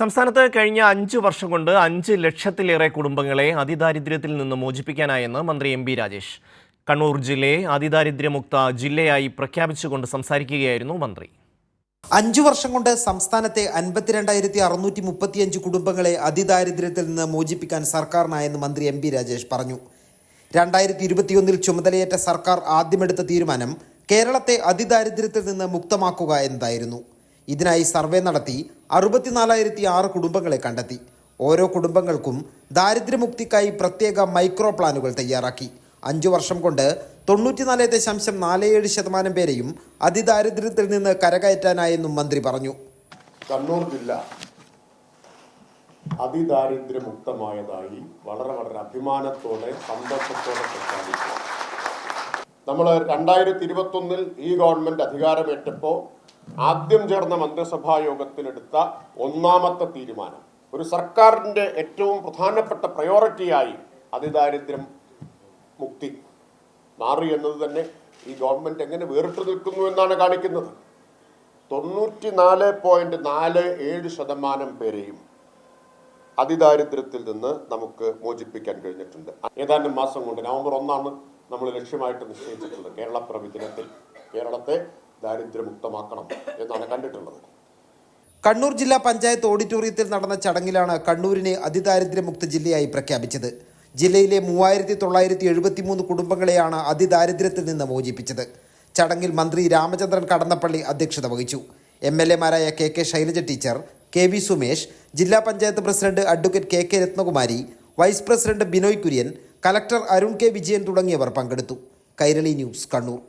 സംസ്ഥാനത്ത് കഴിഞ്ഞ അഞ്ചു വർഷം കൊണ്ട് അഞ്ച് ലക്ഷത്തിലേറെ കുടുംബങ്ങളെ അതിദാരിദ്ര്യത്തിൽ നിന്ന് മോചിപ്പിക്കാനായെന്ന് മന്ത്രി എം ബി രാജേഷ്. കണ്ണൂർ ജില്ലയെ അതിദാരിദ്ര്യമുക്ത ജില്ലയായി പ്രഖ്യാപിച്ചുകൊണ്ട് സംസാരിക്കുകയായിരുന്നു മന്ത്രി. അഞ്ചു വർഷം കൊണ്ട് സംസ്ഥാനത്തെ അൻപത്തിരണ്ടായിരത്തി അറുന്നൂറ്റി മുപ്പത്തിയഞ്ച് കുടുംബങ്ങളെ അതിദാരിദ്ര്യത്തിൽ നിന്ന് മോചിപ്പിക്കാൻ സർക്കാരിനായെന്ന് മന്ത്രി എം പി രാജേഷ് പറഞ്ഞു. രണ്ടായിരത്തി ഇരുപത്തിയൊന്നിൽ ചുമതലയേറ്റ സർക്കാർ ആദ്യമെടുത്ത തീരുമാനം കേരളത്തെ അതിദാരിദ്ര്യത്തിൽ നിന്ന് മുക്തമാക്കുക എന്നതായിരുന്നു. ഇതിനായി സർവേ നടത്തി അറുപത്തിനാലായിരത്തി ആറ് കുടുംബങ്ങളെ കണ്ടെത്തി. ഓരോ കുടുംബങ്ങൾക്കും ദാരിദ്ര്യമുക്തിക്കായി പ്രത്യേക മൈക്രോ പ്ലാനുകൾ തയ്യാറാക്കി. അഞ്ചു വർഷം കൊണ്ട് തൊണ്ണൂറ്റിനാല് ദശാംശം നാല് ഏഴ് ശതമാനം പേരെയും അതിദാരിദ്ര്യത്തിൽ നിന്ന് കരകയറ്റാനായെന്നും മന്ത്രി പറഞ്ഞു. കണ്ണൂർ ജില്ല അതിദാരിദ്ര്യമുക്തമായതായി വളരെ വളരെ അഭിമാനത്തോടെ സന്തോഷത്തോടെ പ്രഖ്യാപിച്ചു. നമ്മൾ രണ്ടായിരത്തി ഇരുപത്തൊന്നിൽ ഈ ഗവൺമെന്റ് അധികാരമേറ്റപ്പോൾ ആദ്യം ചേർന്ന മന്ത്രിസഭാ യോഗത്തിലെടുത്ത ഒന്നാമത്തെ തീരുമാനം. ഒരു സർക്കാരിന്റെ ഏറ്റവും പ്രധാനപ്പെട്ട പ്രയോറിറ്റിയായി അതിദാരിദ്ര്യം മുക്തി മാറി എന്നത് തന്നെ ഈ ഗവൺമെന്റ് എങ്ങനെ വേറിട്ട് നിൽക്കുന്നു എന്നാണ് കാണിക്കുന്നത്. തൊണ്ണൂറ്റി നാല് പോയിന്റ് നാല് ഏഴ് ശതമാനം പേരെയും അതിദാരിദ്ര്യത്തിൽ നിന്ന് നമുക്ക് മോചിപ്പിക്കാൻ കഴിഞ്ഞിട്ടുണ്ട്. ഏതാനും മാസം കൊണ്ട് നവംബർ ഒന്നാണ് നമ്മൾ ലക്ഷ്യമായിട്ട് നിശ്ചയിച്ചിട്ടുള്ളത് കേരള ദിനത്തിൽ. കേരളത്തെ ദാരിദ്ര്യമുക്തമാക്കണം എന്നാണ് കണ്ടിട്ടുള്ളത്. കണ്ണൂർ ജില്ലാ പഞ്ചായത്ത് ഓഡിറ്റോറിയത്തിൽ നടന്ന ചടങ്ങിലാണ് കണ്ണൂരിനെ അതിദാരിദ്ര്യമുക്ത ജില്ലയായി പ്രഖ്യാപിച്ചത്. ജില്ലയിലെ മൂവായിരത്തി തൊള്ളായിരത്തി എഴുപത്തി മൂന്ന് കുടുംബങ്ങളെയാണ് അതിദാരിദ്ര്യത്തിൽ നിന്ന് മോചിപ്പിച്ചത്. ചടങ്ങിൽ മന്ത്രി രാമചന്ദ്രൻ കടന്നപ്പള്ളി അധ്യക്ഷത വഹിച്ചു. M L എമാരായ K K Shailaja teacher K V Sumesh ജില്ലാ panchayat president advocate K K Rathnakumari vice president Binoy Kurian collector Arun K Vijayan തുടങ്ങിയവർ പങ്കെടുത്തു. കൈരളി ന്യൂസ് കണ്ണൂർ.